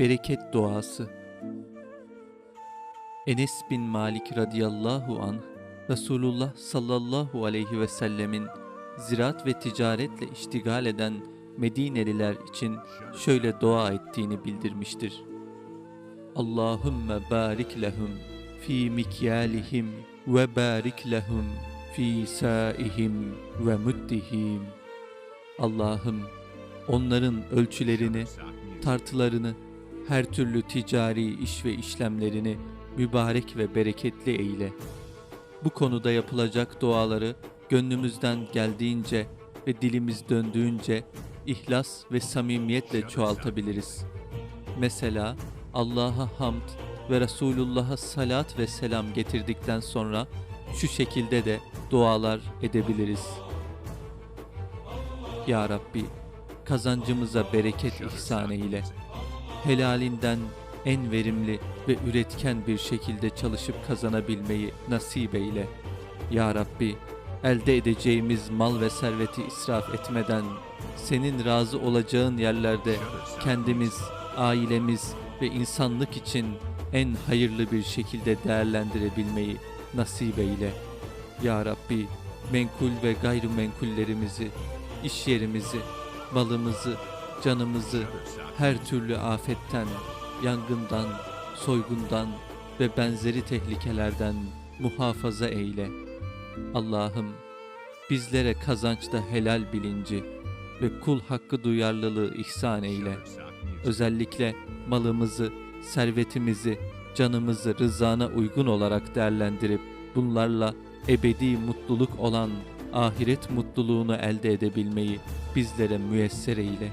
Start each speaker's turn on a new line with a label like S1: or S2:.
S1: Bereket duası. Enes bin Malik radıyallahu anh Resulullah sallallahu aleyhi ve sellemin ziraat ve ticaretle iştigal eden Medineliler için şöyle dua ettiğini bildirmiştir. Allahümme barik lehum fi mikyalihim ve barik lehum fi saihim ve muddihim. Allah'ım onların ölçülerini, tartılarını, her türlü ticari iş ve işlemlerini mübarek ve bereketli eyle. Bu konuda yapılacak duaları gönlümüzden geldiğince ve dilimiz döndüğünce ihlas ve samimiyetle çoğaltabiliriz. Mesela Allah'a hamd ve Resulullah'a salat ve selam getirdikten sonra şu şekilde de dualar edebiliriz. Ya Rabbi kazancımıza bereket ihsan eyle. Helalinden en verimli ve üretken bir şekilde çalışıp kazanabilmeyi nasip eyle. Ya Rabbi elde edeceğimiz mal ve serveti israf etmeden senin razı olacağın yerlerde kendimiz, ailemiz ve insanlık için en hayırlı bir şekilde değerlendirebilmeyi nasip eyle. Ya Rabbi menkul ve gayrimenkullerimizi, iş yerimizi, malımızı, canımızı her türlü afetten, yangından, soygundan ve benzeri tehlikelerden muhafaza eyle. Allah'ım bizlere kazançta helal bilinci ve kul hakkı duyarlılığı ihsan eyle. Özellikle malımızı, servetimizi, canımızı rızana uygun olarak değerlendirip bunlarla ebedi mutluluk olan ahiret mutluluğunu elde edebilmeyi bizlere müyesser eyle.